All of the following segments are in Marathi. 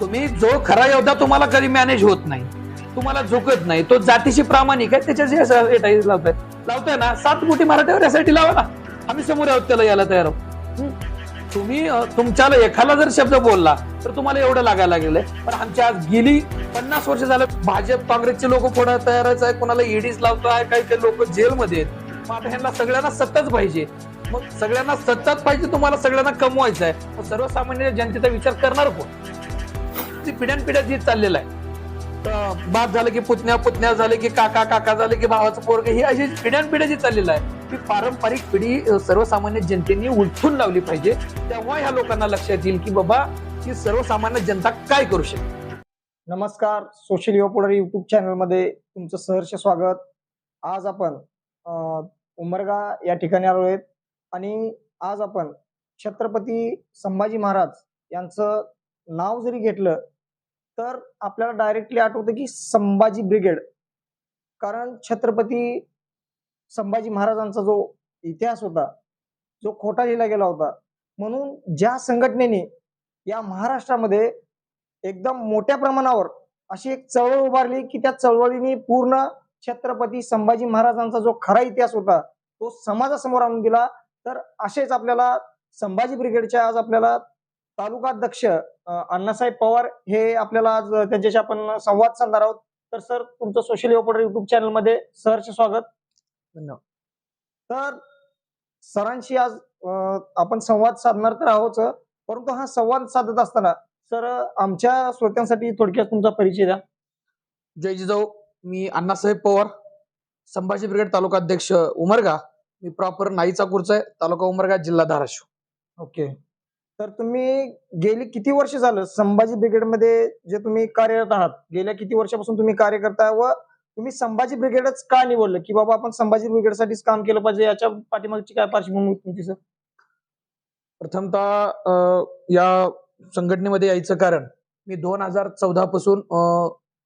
तुम्ही जो खरा योद्धा तुम्हाला कधी मॅनेज होत नाही तुम्हाला झुकत नाही तो जातीशी प्रामाणिक आहे त्याच्याशी एसआयटी लावताय. लावताय ना सात मोठी मराठ्यावर यासाठी लावा ना. आम्ही समोर आहोत त्याला यायला तयार आहोत. तुम्ही तुमच्याला एखादा जर शब्द बोलला तर तुम्हाला एवढं लागायला लागलेलं आहे पण आमच्या आज गेली पन्नास वर्ष झालं भाजप काँग्रेसचे लोक कोणा तयारच आहे कोणाला e ईडीच लावताय काही काही लोक जेलमध्ये आहेत. मग आता ह्यांना सगळ्यांना सत्ताच पाहिजे. मग सगळ्यांना सत्ताच पाहिजे तुम्हाला सगळ्यांना कमवायचं आहे मग सर्वसामान्य जनतेचा विचार करणार कोण? ती पिढ्यान पिढ्या जी चाललेलं आहे. बाद बाप झालं की पुतण्या पुतण्या झाले की काका काका झाले की भावाचं पोरग ही अशी पिढ्यानपिढ्या जी चाललेलं आहे. ती पारंपरिक पिढी सर्वसामान्य जनतेने उलथून लावली पाहिजे. तेव्हा ह्या लोकांना लक्षात येईल की बाबा ही सर्वसामान्य जनता काय करू शकते? नमस्कार सोशल युवा युट्यूब चॅनलमध्ये तुमचं सहर्ष स्वागत. आज आपण उमरगा या ठिकाणी आलो आहेत. आणि आज आपण छत्रपती संभाजी महाराज यांचं नाव जरी घेतलं तर आपल्याला डायरेक्टली आठवतं की संभाजी ब्रिगेड कारण छत्रपती संभाजी महाराजांचा जो इतिहास होता जो खोटा लिहिला गेला होता म्हणून ज्या संघटनेने या महाराष्ट्रामध्ये एकदम मोठ्या प्रमाणावर अशी एक चळवळ उभारली की त्या चळवळीने पूर्ण छत्रपती संभाजी महाराजांचा जो खरा इतिहास होता तो समाजासमोर आणून दिला. तर असेच आपल्याला संभाजी ब्रिगेडच्या आज आपल्याला तालुकाध्यक्ष अण्णासाहेब पवार हे आपल्याला आज त्यांच्याशी आपण संवाद साधणार आहोत. तर सर तुमचं सोशल युट्यूब चॅनलमध्ये सहर्ष स्वागत. धन्यवाद. तर सरांशी आज आपण संवाद साधणार तर आहोत परंतु हा संवाद साधत असताना सर आमच्या श्रोत्यांसाठी थोडक्यात तुमचा परिचय द्या. जय जिजाऊ मी अण्णासाहेब पवार संभाजी ब्रिगेड तालुका अध्यक्ष उमरगा. मी प्रॉपर नाईचा कुर्चा आहे तालुका उमरगा जिल्हा धाराशिव. ओके. तर तुम्ही गेली किती वर्ष झालं संभाजी ब्रिगेडमध्ये जे तुम्ही कार्यरत आहात? गेल्या किती वर्षापासून तुम्ही कार्य करताय व तुम्ही संभाजी ब्रिगेडच का निवडलं? की बाबा आपण संभाजी ब्रिगेडसाठीच काम केलं पाहिजे याच्या पाठीमागची काय पार्श्वभूमी तुमची सर? प्रथमतः या संघटनेमध्ये यायचं कारण मी दोन हजार चौदा पासून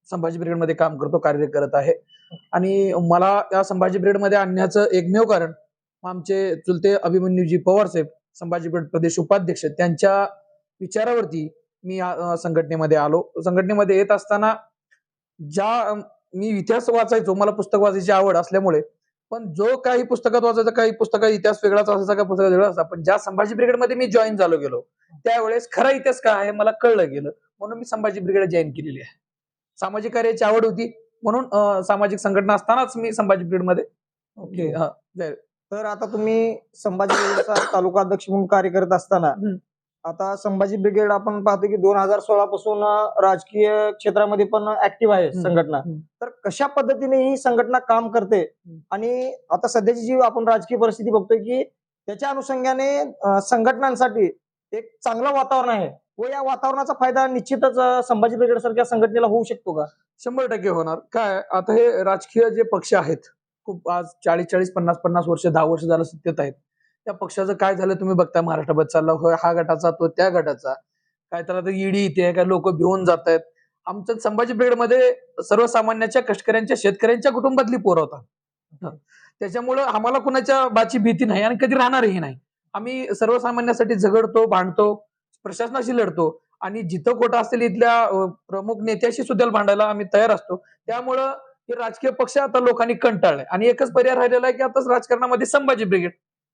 संभाजी ब्रिगेडमध्ये काम करतो कार्य करत आहे. आणि मला या संभाजी ब्रिगेडमध्ये आणण्याचं एकमेव कारण आमचे चुलते अभिमन्यूजी पवार साहेब संभाजी ब्रिगेड प्रदेश उपाध्यक्ष त्यांच्या विचारावरती मी संघटनेमध्ये आलो. संघटनेमध्ये येत असताना ज्या मी इतिहास वाचायचो मला पुस्तक वाचायची आवड असल्यामुळे पण जो काही पुस्तकात वाचायचा काही पुस्तकात इतिहास वेगळाच असायचा काही पुस्तकात वेगळा असा पण ज्या संभाजी ब्रिगेडमध्ये मी जॉईन झालो गेलो त्यावेळेस खरा इतिहास काय आहे मला कळलं गेलं. म्हणून मी संभाजी ब्रिगेड जॉईन केलेली आहे. सामाजिक कार्याची आवड होती म्हणून सामाजिक संघटना असतानाच मी संभाजी ब्रिगेडमध्ये ओके. हा, तर आता तुम्ही संभाजी ब्रिगेडचा तालुका अध्यक्ष म्हणून कार्य करत असताना. आता संभाजी ब्रिगेड आपण पाहतो की दोन हजार सोळा पासून राजकीय क्षेत्रामध्ये पण ऍक्टिव्ह आहे. संघटना. तर कशा पद्धतीने ही संघटना काम करते आणि आता सध्याची जी आपण राजकीय परिस्थिती बघतोय की त्याच्या अनुषंगाने संघटनांसाठी एक चांगलं वातावरण आहे व या वातावरणाचा फायदा निश्चितच संभाजी ब्रिगेड सारख्या संघटनेला होऊ शकतो का शंभर टक्के होणार काय आता हे राजकीय जे पक्ष आहेत खूप आज चाळीस चाळीस पन्नास पन्नास वर्ष दहा वर्ष झालं सत्तेत आहेत. त्या पक्षाचं काय झालं तुम्ही बघताय महाराष्ट्रात चालला होय हा गटाचा तो त्या गटाचा. काय त्याला ईडी इथे काय लोक भिवून जात आहेत आमचं संभाजी ब्रिगेडमध्ये सर्वसामान्याच्या कष्टकऱ्यांच्या शेतकऱ्यांच्या कुटुंबातली पोरं होता. त्याच्यामुळं आम्हाला कुणाच्या बाची भीती नाही आणि कधी राहणारही नाही. आम्ही सर्वसामान्यासाठी झगडतो भांडतो प्रशासनाशी लढतो आणि जिथं कोटा असतील इथल्या प्रमुख नेत्याशी सुद्धा भांडायला आम्ही तयार असतो. त्यामुळं हे राजकीय पक्ष आता लोकांनी कंटाळले आणि एकच पर्याय राहिलेला आहे की आताच राजकारणामध्ये संभाजी ब्रिगेड.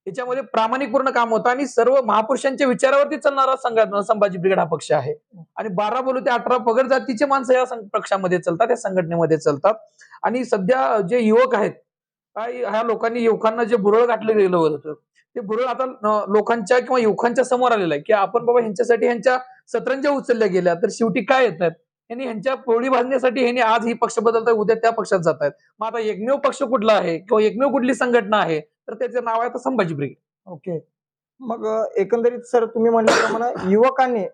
याच्यामध्ये प्रामाणिकपूर्ण काम होतं आणि सर्व महापुरुषांच्या विचारावरती चालणारा संघटना संभाजी ब्रिगेड हा पक्ष आहे. आणि बारा बोलू ते अठरा पगड जातीचे माणसं या पक्षामध्ये चालतात या संघटनेमध्ये चालतात. आणि सध्या जे युवक आहेत काय ह्या लोकांनी युवकांना जे बुरळ घातलं गेलं होतं ते बुरळ आता लोकांच्या किंवा युवकांच्या समोर आलेलं आहे की आपण बाबा ह्यांच्यासाठी ह्यांच्या सतरंजा उचलल्या गेल्या तर शेवटी काय येत आहेत? यांनी ह्यांच्या पोळी भाजण्यासाठी ह्यांनी आज ही पक्ष बदलतात उद्या त्या पक्षात जात आहेत मग आता एकमेव पक्ष कुठला आहे किंवा एकमेव कुठली संघटना आहे तर त्याचं नाव आहे आता संभाजी ब्रिगेड. ओके. मग एकंदरीत सर तुम्ही म्हणल्याप्रमाणे युवकांनी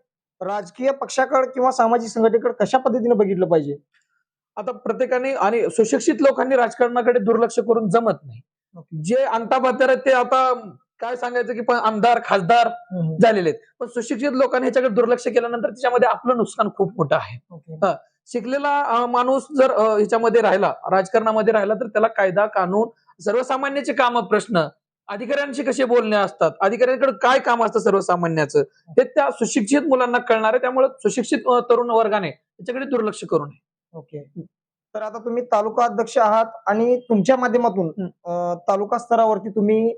राजकीय पक्षाकडे किंवा सामाजिक संघटनेकडे कशा पद्धतीने बघितलं पाहिजे? आता प्रत्येकाने आणि सुशिक्षित लोकांनी राजकारणाकडे दुर्लक्ष करून जमत नाही. जे बहात्तर आहेत ते आता काय सांगायचं की पण आमदार खासदार झालेले आहेत. पण सुशिक्षित लोकांनी ह्याच्याकडे दुर्लक्ष केल्यानंतर त्याच्यामध्ये आपलं नुकसान खूप मोठं आहे. शिकलेला माणूस जर ह्याच्यामध्ये राहिला राजकारणामध्ये राहिला तर त्याला कायदा कानून सर्वसामान्याचे काम प्रश्न अधिकाऱ्यांशी कसे बोलणे असतात अधिकाऱ्यांकडे काय काम असतं सर्वसामान्याचं हे त्या सुशिक्षित मुलांना कळणार आहे. त्यामुळे सुशिक्षित तरुण वर्गाने त्याच्याकडे दुर्लक्ष करू नये. ओके. तर आता तुम्ही तालुका अध्यक्ष आहात आणि तुमच्या माध्यमातून तालुका स्तरावरती तुम्ही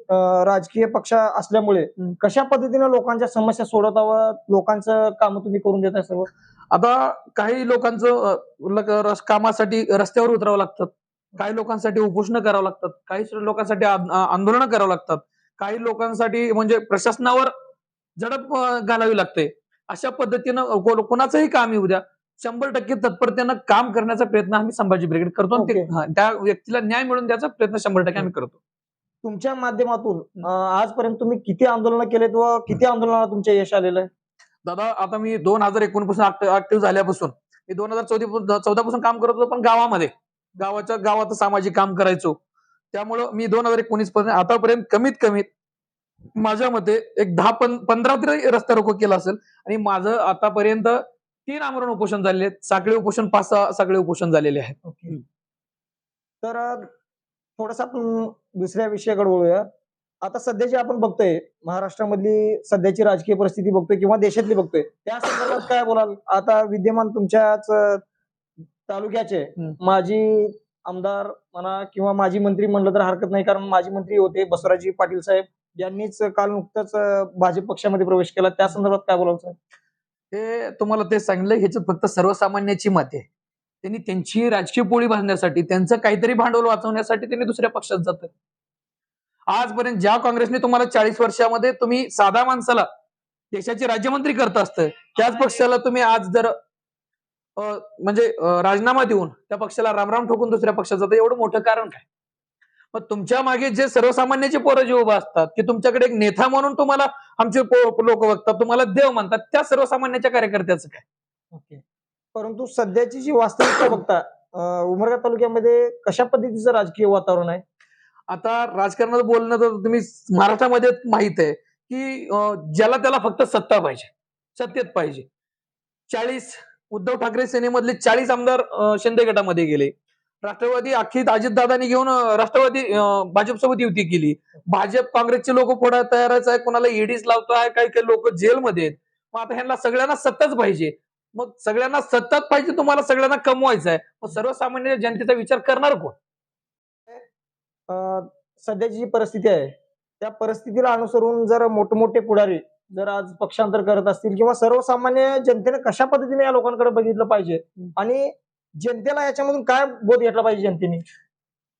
राजकीय पक्ष असल्यामुळे. कशा पद्धतीने लोकांच्या समस्या सोडवतावं लोकांचं काम तुम्ही करून देताय सर्व? आता काही लोकांचं कामासाठी रस्त्यावर उतरावं लागतात काही लोकांसाठी उपोषण करावं लागतात. काही लोकांसाठी आंद- आंदोलनं करावं लागतात. काही लोकांसाठी म्हणजे प्रशासनावर झडप घालावी लागते. अशा पद्धतीनं कोणाचंही काम येऊ द्या. शंभर टक्के तत्परतेनं काम करण्याचा प्रयत्न आम्ही संभाजी ब्रिगेड करतो आणि ते-. हा, त्या व्यक्तीला न्याय मिळवून द्यायचा प्रयत्न शंभर टक्के आम्ही करतो. तुमच्या माध्यमातून अं, आजपर्यंत तुम्ही किती आंदोलन केलेत व किती आंदोलनाला तुमचे यश आलेलं आहे? दादा आता मी दोन हजार एकोणपासून ऍक्टिव्ह झाल्यापासून मी दोन हजार चौदा चौदा पासून काम करत होतो पण गावामध्ये. गावाच्या गावात सामाजिक काम करायचो. त्यामुळं मी दोन हजार एकोणीसपासून आतापर्यंत कमीत कमीत माझ्या मते एक दहा पं पंधरा तरी रस्ता रोको केला असेल. आणि माझं आतापर्यंत तीन आमरण उपोषण झालेले आहेत. साखळी उपोषण पाच सहा साखळी उपोषण झालेले आहेत. ओके. तर थोडस आपण दुसऱ्या विषयाकडे वळूया. आता सध्याची आपण बघतोय महाराष्ट्रामधली सध्याची राजकीय परिस्थिती बघतोय किंवा देशातली बघतोय त्या संदर्भात काय बोलाल? आता विद्यमान तुमच्याच तालुक्याचे. माजी आमदार म्हणा किंवा माजी मंत्री म्हणलं तर हरकत नाही कारण माजी मंत्री होते बसवराजी पाटील साहेब. यांनीच काल नुकतंच भाजप पक्षामध्ये प्रवेश केला. त्या संदर्भात काय बोलाल सर हे तुम्हाला ते सांगितलं ह्याच्यात फक्त सर्वसामान्याची मत आहे. त्यांनी त्यांची राजकीय पोळी बांधण्यासाठी त्यांचं काहीतरी भांडवल वाचवण्यासाठी त्यांनी दुसऱ्या पक्षात जातात आजपर्यंत ज्या काँग्रेसने तुम्हाला चाळीस वर्षामध्ये तुम्ही साधा माणसाला देशाचे राज्यमंत्री करत असतं त्याच पक्षाला तुम्ही आज जर अं, म्हणजे राजीनामा देऊन त्या पक्षाला रामराम ठोकून दुसऱ्या पक्षात जातं एवढं मोठं कारण काय? मग तुमच्या मागे जे सर्वसामान्याचे पोरं जे उभं असतात की तुमच्याकडे एक नेता म्हणून तुम्हाला आमचे लोक बघतात तुम्हाला देव म्हणतात त्या सर्वसामान्याच्या कार्यकर्त्याचं काय? ओके. परंतु सध्याची जी वास्तविकता बघता उमरगा तालुक्यामध्ये कशा पद्धतीचं राजकीय वातावरण आहे? आता राजकारणात बोलणं तर तुम्ही महाराष्ट्रामध्ये माहीत आहे की ज्याला त्याला फक्त सत्ता पाहिजे सत्तेत पाहिजे. चाळीस उद्धव ठाकरे सेनेमधले चाळीस आमदार शिंदे गटामध्ये गेले. राष्ट्रवादी अख्खी अजितदादांनी घेऊन राष्ट्रवादी भाजपसोबत युती केली. भाजप काँग्रेसचे लोक पुढे तयारच आहे कोणाला ईडीच लावताय काही काही लोक जेलमध्ये आहेत. मग आता ह्यांना सगळ्यांना सत्ताच पाहिजे. मग सगळ्यांना सत्ताच पाहिजे तुम्हाला सगळ्यांना कमवायचं आहे. मग सर्वसामान्य जनतेचा विचार करणार कोण? सध्याची जी परिस्थिती आहे त्या परिस्थितीला अनुसरून जर मोठमोठे पुढारी जर आज पक्षांतर करत असतील किंवा सर्वसामान्य जनतेने कशा पद्धतीने या लोकांकडे बघितलं पाहिजे? आणि जनतेला याच्यामधून काय बोध घेतला पाहिजे जनतेने?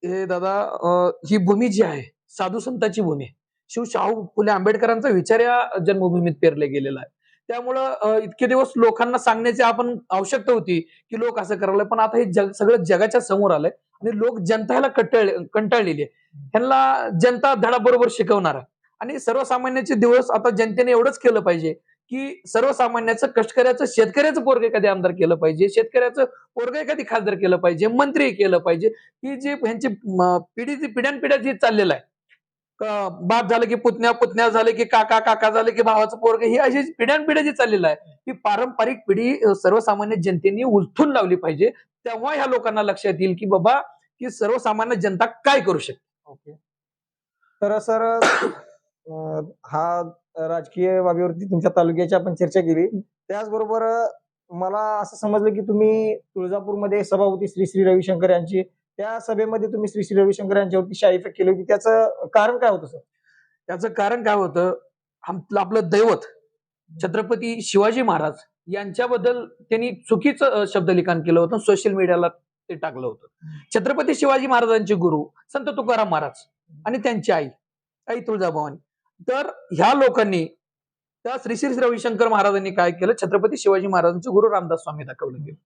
हे दादा अं, ही भूमी जी आहे साधू संतांची भूमी शिव शाहू फुले आंबेडकरांचा विचार या जन्मभूमीत पेरले गेलेला आहे. त्यामुळं इतके दिवस लोकांना सांगण्याची आपण आवश्यकता होती की लोक असं करायला पण आता हे जग सगळं जगाच्या समोर आलंय आणि लोक जनता ह्याला कंटाळ कंटाळलेली आहे. ह्यांना जनता धडा बरोबर शिकवणार आहे. आणि सर्वसामान्याचे दिवस आता जनतेने एवढंच केलं पाहिजे की सर्वसामान्याचं कष्टकऱ्याचं शेतकऱ्याचं पोरग एखादी आमदार केलं पाहिजे शेतकऱ्याचं पोरग एखादी खासदार केलं पाहिजे मंत्री केलं पाहिजे ही जी ह्यांची पिढी पिढ्यानपिढ्या जी चाललेलं आहे. बाप झालं की पुतण्या पुतण्या झाले की काका काका झाले की भावाचं पोरग ही अशी पिढ्यानपिढ्या जी चाललेलं आहे ही पारंपरिक पिढी सर्वसामान्य जनतेने उलथून लावली पाहिजे. तेव्हा ह्या लोकांना लक्षात येईल की बाबा की सर्वसामान्य जनता काय करू शकते? ओके. तर सर हा राजकीय बाबीवरती तुमच्या तालुक्याची आपण चर्चा केली. त्याचबरोबर मला असं समजलं की तुम्ही तुळजापूरमध्ये सभा होती श्री श्री रविशंकर यांची त्या सभेमध्ये तुम्ही श्री श्री रविशंकर यांच्यावरती शाही फेक केली होती. त्याचं कारण काय होतं सर? त्याचं कारण काय होतं आपलं आपलं दैवत छत्रपती शिवाजी महाराज यांच्याबद्दल त्यांनी चुकीचं शब्द लिखाण केलं होतं. सोशल मीडियाला ते टाकलं होतं. छत्रपती शिवाजी महाराजांचे गुरु संत तुकाराम महाराज आणि त्यांची आई आई तुळजाभवानी. तर ह्या लोकांनी त्या श्री श्री रविशंकर महाराजांनी काय केलं? छत्रपती शिवाजी महाराजांचे गुरु रामदास स्वामी दाखवलं गेलं.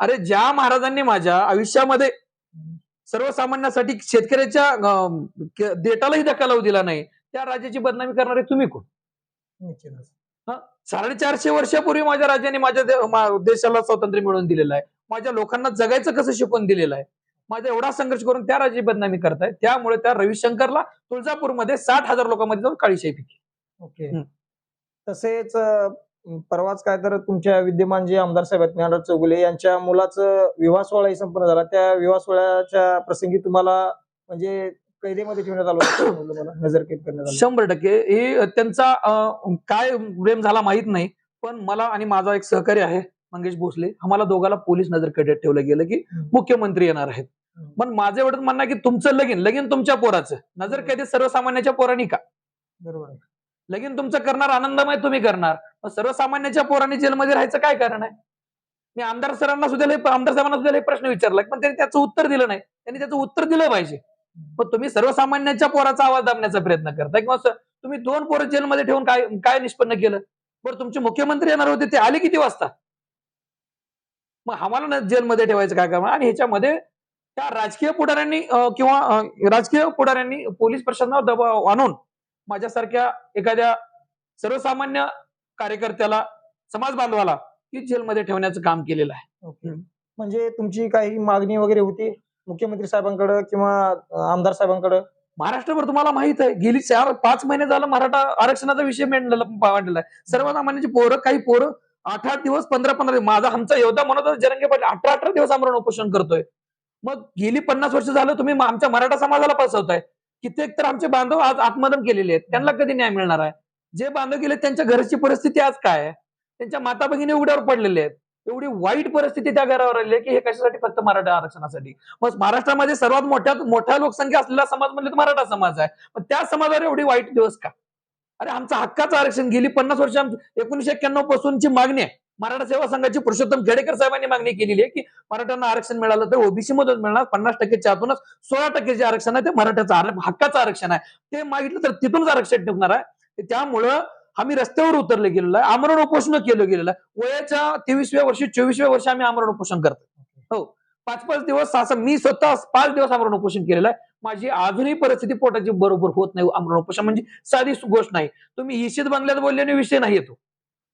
अरे ज्या महाराजांनी माझ्या आयुष्यामध्ये सर्वसामान्यांसाठी शेतकऱ्याच्या देटालाही धक्का लावू दिला नाही त्या राज्याची बदनामी करणारे तुम्ही कोण? साडेचारशे वर्षापूर्वी माझ्या राज्याने माझ्या देशाला स्वातंत्र्य मिळवून दिलेलं आहे. माझ्या लोकांना जगायचं कसं शिकवून दिलेलं आहे? माझा एवढा संघर्ष करून त्या राज्याची बदनामी करताय. त्यामुळे त्या रविशंकरला तुळजापूरमध्ये साठ हजार लोकांमध्ये जाऊन काळीशाही पिकली. ओके. तसेच परवाच काय तर तुमच्या विद्यमान जे आमदार साहेब आहेत ज्ञानराज चौगुले यांच्या मुलाचं विवाह सोहळाही संपन्न झाला. त्या विवाह सोहळ्याच्या प्रसंगी तुम्हाला म्हणजे कैदेमध्ये ठेवण्यात आलं मला नजरकेद करण्यात शंभर टक्के. हे त्यांचा काय प्रेम झाला माहीत नाही. पण मला आणि माझा एक सहकारी आहे मंगेश भोसले आम्हाला दोघांना पोलीस नजर कडेत ठेवलं गेलं की. मुख्यमंत्री येणार आहेत. पण माझं एवढंच म्हणणं की तुमचं लगीन लगीन तुमच्या पोराचं. नजर कैदेत सर्वसामान्याच्या पोरांनी का? बरोबर लगीन तुमचं करणार आनंदमय तुम्ही करणार. मग सर्वसामान्याच्या पोरांनी जेलमध्ये राहायचं काय कारण आहे? मी आमदार सरांना सुद्धा आमदार साहेबांना सुद्धा प्रश्न विचारला पण त्यांनी त्याचं उत्तर दिलं नाही. त्यांनी त्याचं उत्तर दिलं पाहिजे. पण तुम्ही सर्वसामान्यांच्या पोराचा आवाज दाबण्याचा प्रयत्न करताय किंवा तुम्ही दोन पोरं जेलमध्ये ठेवून काय काय निष्पन्न केलं? बरं तुमचे मुख्यमंत्री येणार होते ते आले किती वाजता? मग आम्हाला जेलमध्ये ठेवायचं काय कारण आणि ह्याच्यामध्ये त्या राजकीय पुढाऱ्यांनी किंवा राजकीय पुढाऱ्यांनी पोलीस प्रशासनावर दबाव आणून माझ्यासारख्या एखाद्या सर्वसामान्य कार्यकर्त्याला समाज बांधवाला की जेलमध्ये ठेवण्याचं काम केलेलं आहे. म्हणजे तुमची काही मागणी वगैरे होती मुख्यमंत्री साहेबांकडे किंवा आमदार साहेबांकडे? महाराष्ट्रभर तुम्हाला माहीत आहे गेली चार पाच महिने झालं मराठा आरक्षणाचा विषय मांडलेला आहे. सर्वसामान्यांची पोरं काही पोरं आठ आठ दिवस पंधरा पंधरा दिवस. माझा आमचा योद्धा म्हणत होता जरंगे पाटील अठरा अठरा दिवस आमरण उपोषण करतोय. मग गेली पन्नास वर्ष झालं तुम्ही आमच्या मराठा समाजाला फसवताय. कित्येक तर आमचे बांधव आज आत्मदन केलेले आहेत. त्यांना कधी न्याय मिळणार आहे? जे बांधव गेले त्यांच्या घरची परिस्थिती आज काय आहे? त्यांच्या माता भगिनी उघड्यावर पडलेले आहेत. एवढी वाईट परिस्थिती त्या घरावर आली आहे की हे कशासाठी फक्त मराठा आरक्षणासाठी? मग महाराष्ट्रामध्ये सर्वात मोठ्या मोठ्या लोकसंख्या असलेला समाज म्हणजे मराठा समाज आहे. पण त्या समाजावर एवढी वाईट दिवस का? अरे आमचं हक्काचं आरक्षण गेली पन्नास वर्ष एकोणीशे एक्क्याण्णव पासूनची मागणी आहे. मराठा सेवा संघाची पुरुषोत्तम खेडेकर साहेबांनी मागणी केलेली आहे की मराठ्यांना आरक्षण मिळालं तर ओबीसी मधून मिळणार. पन्नास टक्केच्या आतूनच सोळा टक्के जे आरक्षण आहे ते मराठ्याचं हक्काचं आरक्षण आहे. ते मागितलं तर तिथूनच आरक्षण ठेवणार आहे. त्यामुळं आम्ही रस्त्यावर उतरले गेलेलो आहे. आमरण उपोषण केलं गेलेलं आहे. वयाच्या तेवीसव्या वर्षी चोवीसव्या वर्षी आम्ही आमरण उपोषण करतो हो. पाच पाच दिवस असं सहा- मी स्वतः पाच दिवस आमरण उपोषण केलेलं आहे. माझी अजूनही परिस्थिती पोटाची बरोबर होत नाही आमरण उपोषण म्हणजे साधी गोष्ट नाही. तुम्ही ईशित बंगल्यात बोलल्याने विषय नाही येतो.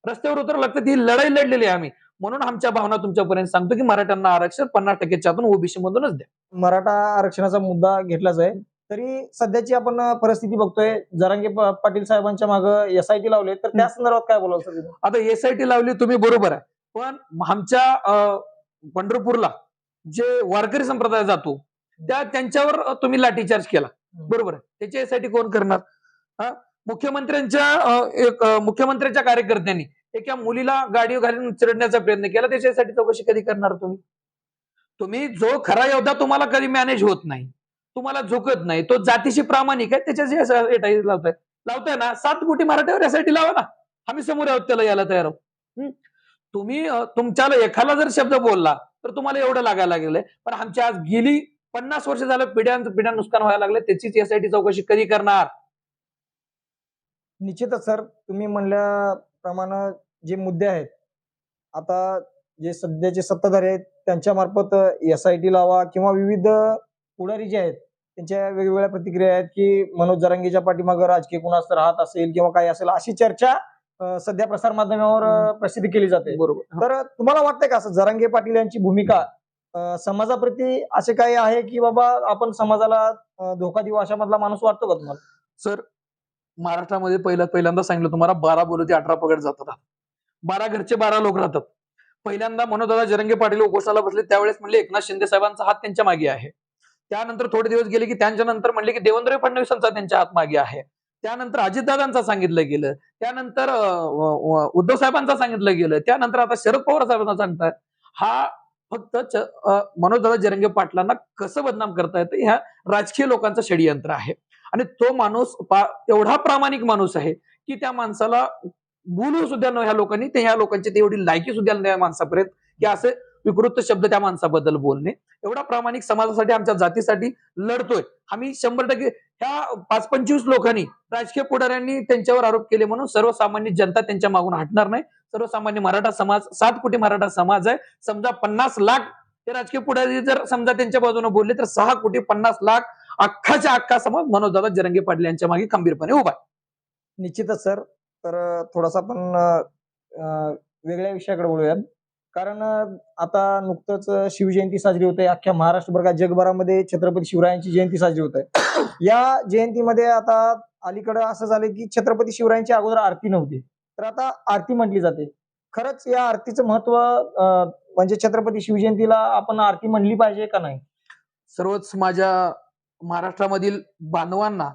रस्त्यावर उतरावं लागतं ती लढाई लढलेली आहे आम्ही. म्हणून आमच्या भावना तुमच्यापर्यंत सांगतो की मराठ्यांना आरक्षण पन्नास टक्केच्या आतून ओबीसी मधूनच द्या. मराठा आरक्षणाचा मुद्दा घेतलाच आहे. तरी सध्याची आपण परिस्थिती बघतोय. जरांगे पाटील साहेबांच्या मागे एसआयटी लावले तर त्या संदर्भात काय तुम्ही? आता एसआयटी लावली तुम्ही बरोबर आहे. पण आमच्या पंढरपूरला जे वारकरी संप्रदाय जातो त्या त्यांच्यावर तुम्ही लाठीचार्ज केला. बरोबर आहे. त्याची एसआयटी कोण करणार? मुख्यमंत्र्यांच्या एक मुख्यमंत्र्यांच्या कार्यकर्त्यांनी एका मुलीला गाडी घालून चिरडण्याचा प्रयत्न केला. त्याच्यासाठी चौकशी कधी करणार तुम्ही? तुम्ही जो खरा योद्धा तुम्हाला कधी मॅनेज होत नाही तुम्हाला झोकत नाही तो जातीशी प्रामाणिक आहे त्याच्याशी लावताय. लावताय ना सात कोटी मराठ्यावर एसआयटी लावा ना. आम्ही समोर आहोत त्याला यायला तयार आहोत? तुम्ही तुमच्याला एखादा जर शब्द बोलला तर तुम्हाला एवढं लागायला लागलंय. पण आमच्या आज गेली पन्नास वर्ष झालं पिढ्यां पिढ्या नुकसान व्हायला लागले त्याचीच एसआयटी चौकशी कधी करणार? निश्चितच सर. तुम्ही म्हणल्याप्रमाणे जे मुद्दे आहेत आता जे सध्याचे सत्ताधारी आहेत त्यांच्या मार्फत एस आय टी लावा किंवा विविध पुढारी जे आहेत त्यांच्या वेगवेगळ्या प्रतिक्रिया आहेत की मनोज जरांगीच्या पाठीमागं राजकीय कुणाच राहत असेल किंवा काय असेल अशी चर्चा सध्या प्रसार माध्यमावर प्रसिद्ध केली जाते. बरोबर. तर तुम्हाला वाटतंय का असं जरांगे पाटील यांची भूमिका समाजाप्रती असे काही आहे की बाबा आपण समाजाला धोका देऊ अशा मधला माणूस वाटतो का तुम्हाला? सर महाराष्ट्रामध्ये पहिला पहिल्यांदा सांगितलं तुम्हाला बारा बोलू ते अठरा पगड जातात. बारा घरचे बारा लोक राहतात. पहिल्यांदा मनोदादा जरंगे पाटील उपोषणाला बसले त्यावेळेस म्हणले एकनाथ शिंदे साहेबांचा हात त्यांच्या मागे आहे. त्यानंतर थोडे दिवस गेले की त्यांच्या नंतर म्हणले की देवेंद्र फडणवीसांचा त्यांच्या हात मागे आहे. त्यानंतर अजितदादांचा सांगितलं गेलं. त्यानंतर उद्धव साहेबांचा सांगितलं गेलं. त्यानंतर आता शरद पवार साहेबांचा सांगतात हा फक्त च- मनोजदादा जरंगे पाटलांना कसं बदनाम करता येतं? ह्या राजकीय लोकांचं षडयंत्र आहे. आणि तो माणूस पा- एवढा प्रामाणिक माणूस आहे की त्या माणसाला बोलू सुद्धा न ह्या लोकांनी ते ह्या लोकांची तेवढी लायकी सुद्धा नाही माणसापर्यंत की असे विकृत शब्द त्या माणसाबद्दल बोलणे. एवढा प्रामाणिक समाजासाठी आमच्या जातीसाठी लढतोय. आम्ही शंभर टक्के ह्या पाच पंचवीस लोकांनी राजकीय पुढाऱ्यांनी त्यांच्यावर आरोप केले म्हणून सर्वसामान्य जनता त्यांच्या मागून हटणार नाही. सर्वसामान्य मराठा समाज सात कोटी मराठा समाज आहे. समजा पन्नास लाख ते राजकीय पुढारी जर समजा त्यांच्या बाजूने बोलले तर सहा कोटी पन्नास लाख अख्खाच्या अख्खा समाज मनोजदादा जरंगे पाटील यांच्या मागे खंबीरपणे उभा निश्चितच सर. तर थोडासा आपण अं, वेगळ्या विषयाकडे बोलूयात कारण आता नुकतंच शिवजयंती साजरी होते. अख्ख्या महाराष्ट्रभर का जगभरामध्ये छत्रपती शिवरायांची जयंती साजरी होत. आहे या जयंतीमध्ये आता अलीकडं असं झालं की छत्रपती शिवरायांची अगोदर आरती नव्हती. तर आता आरती म्हटली जाते. खरंच या आरतीचं महत्त्व म्हणजे छत्रपती शिवजयंतीला आपण आरती म्हणली पाहिजे का नाही? सर्वच माझ्या महाराष्ट्रामधील बांधवांना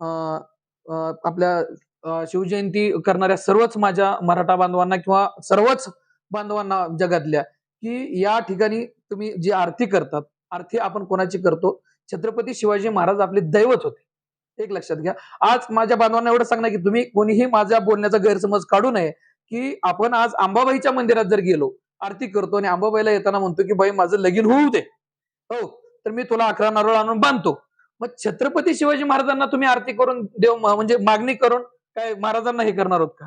अं, आपल्या शिवजयंती करणाऱ्या सर्वच माझ्या मराठा बांधवांना किंवा सर्वच बांधवांना जगातल्या की या ठिकाणी तुम्ही जी आरती करतात आरती आपण कोणाची करतो? छत्रपती शिवाजी महाराज आपले दैवत होते. एक लक्षात घ्या. आज माझ्या बांधवांना एवढं सांगणार की तुम्ही कोणीही माझ्या बोलण्याचा गैरसमज काढू नये की आपण आज अंबाबाईच्या मंदिरात जर गेलो आरती करतो आणि अंबाबाईला येताना म्हणतो की बाई माझं लगीन होऊ दे. हो तर मी तुला अकरा नारळ आणून बांधतो. मग छत्रपती शिवाजी महाराजांना तुम्ही आरती करून देव म्हणजे मागणी करून काय महाराजांना हे करणार आहोत का?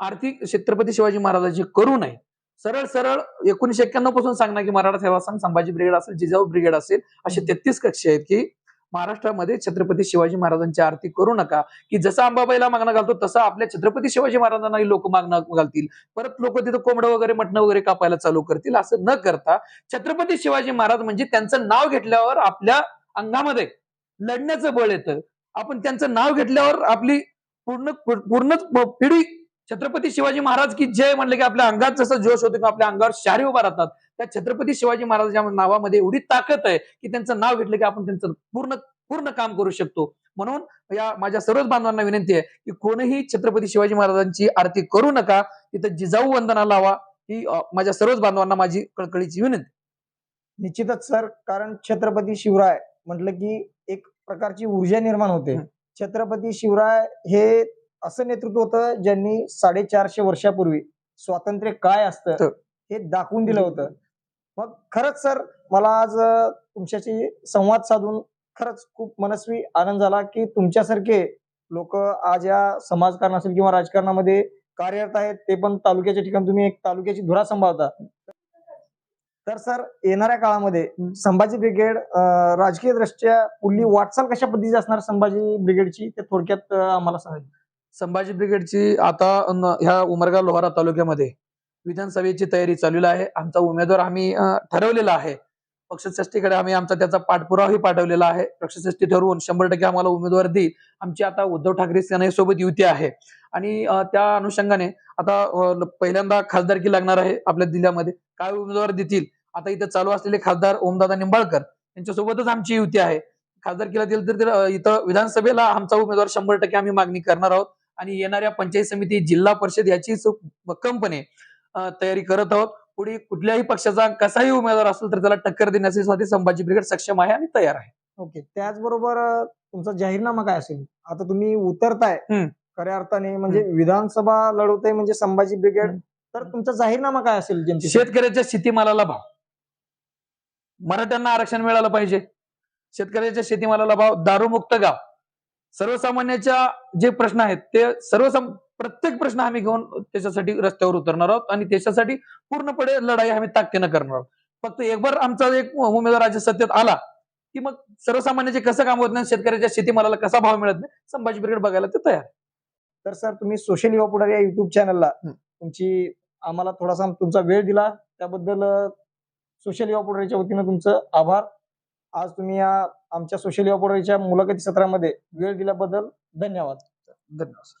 आरती छत्रपती शिवाजी महाराजांची करू नये. सरळ सरळ एकोणीशे एक्क्याण्णवपासून सांगणार की मराठा सेवा संघ संभाजी ब्रिगेड असेल जिजाऊ ब्रिगेड असेल असे तेहतीस कक्ष आहेत की महाराष्ट्रामध्ये छत्रपती शिवाजी महाराजांची आरती करू नका. की जसं अंबाबाईला मागणं घालतो तसं आपल्या छत्रपती शिवाजी महाराजांनाही लोक मागणं घालतील. परत लोक तिथं कोंबडं वगैरे मटणं वगैरे कापायला चालू करतील. असं न करता छत्रपती शिवाजी महाराज म्हणजे त्यांचं नाव घेतल्यावर आपल्या अंगामध्ये लढण्याचं बळ येतं. आपण त्यांचं नाव घेतल्यावर आपली पूर्ण पूर्णच पिढी छत्रपती शिवाजी महाराज की जय म्हणले की आपल्या अंगात जसं जोश होतो किंवा आपल्या अंगावर शारी उभा राहतात त्या छत्रपती शिवाजी महाराजांच्या नावामध्ये एवढी ताकद आहे की त्यांचं नाव घेतलं की आपण त्यांचं पूर्ण पूर्ण काम करू शकतो. म्हणून या माझ्या सर्वच बांधवांना विनंती आहे की कोणीही छत्रपती शिवाजी महाराजांची आरती करू नका तिथं जिजाऊ वंदना लावा ही माझ्या सर्वच बांधवांना माझी कळकळीची विनंती. निश्चितच सर कारण छत्रपती शिवराय म्हटलं की एक प्रकारची ऊर्जा निर्माण होते. छत्रपती शिवराय हे असं नेतृत्व होतं ज्यांनी साडेचारशे वर्षापूर्वी स्वातंत्र्य काय असतं. हे दाखवून दिलं होतं. मग खरंच सर मला आज तुमच्याशी संवाद साधून खरंच खूप मनस्वी आनंद झाला की तुमच्यासारखे लोक आज या समाजकारण असेल किंवा राजकारणामध्ये कार्यरत आहेत ते पण तालुक्याच्या ठिकाणी तुम्ही एक तालुक्याची धुरा सांभाळता. तर सर येणाऱ्या काळामध्ये संभाजी ब्रिगेड राजकीय दृष्ट्या पुढली वाटचाल कशा पद्धतीची असणार संभाजी ब्रिगेडची? ते थोडक्यात आम्हाला सांगा संभाजी ब्रिगेडची आता ह्या उमरगा लोहारा तालुक्यामध्ये विधानसभेची तयारी चालू आहे. आमचा उमेदवार आम्ही ठरवलेला आहे. पक्षश्रेष्ठीकडे आम्ही आमचा त्याचा पाठपुरावाही पाठवलेला आहे. पक्षश्रेष्ठी ठरवून शंभर टक्के आम्हाला उमेदवार देईल. आमची आता उद्धव ठाकरे सेनेसोबत युती आहे. आणि त्या अनुषंगाने आता पहिल्यांदा खासदारकी लागणार आहे आपल्या जिल्ह्यामध्ये. काय उमेदवार देतील? आता इथं चालू असलेले खासदार ओमदादा निंबाळकर यांच्यासोबतच आमची युती आहे. खासदारकीला दिली तर इथं विधानसभेला आमचा उमेदवार शंभर टक्के आम्ही मागणी करणार आहोत. आणि येणाऱ्या पंचायत समिती जिल्हा परिषद याची भक्कमपणे तयारी करत आहोत. पुढे कुठल्याही पक्षाचा कसाही उमेदवार असेल तर त्याला टक्कर देण्यासाठी संभाजी ब्रिगेड सक्षम आहे आणि तयार आहे. ओके. त्याचबरोबर तुमचा जाहीरनामा काय असेल? आता तुम्ही उतरताय. खऱ्या अर्थाने म्हणजे विधानसभा लढवताय म्हणजे संभाजी ब्रिगेड. तर तुमचा जाहीरनामा काय असेल शेतकऱ्याच्या शेतीमालाला भाव. मराठ्यांना आरक्षण मिळालं पाहिजे. शेतकऱ्याच्या शेतीमालाला भाव. दारूमुक्त गाव. सर्वसामान्याच्या जे प्रश्न आहेत ते सर्वसाम प्रत्येक प्रश्न आम्ही घेऊन त्याच्यासाठी रस्त्यावर उतरणार आहोत आणि त्याच्यासाठी पूर्णपणे लढाई आम्ही ताकदीनं करणार आहोत फक्त एक बार आमचा एक उमेदवार राज्य सत्तेत आला की मग सर्वसामान्याचे कसं काम होत नाही शेतकऱ्याच्या शेतीमालाला कसा भाव मिळत नाही संभाजी ब्रिगेड बघायला ते तयार. तर सर तुम्ही सोशल युवा पुढारी या युट्यूब चॅनलला. तुमची आम्हाला थोडासा तुमचा वेळ दिला त्याबद्दल सोशल युवा पुढारीच्या वतीनं तुमचं आभार आज तुम्ही या आमच्या सोशल ऑपरेटरच्या मुलाखती सत्रामध्ये वेळ दिल्याबद्दल धन्यवाद. धन्यवाद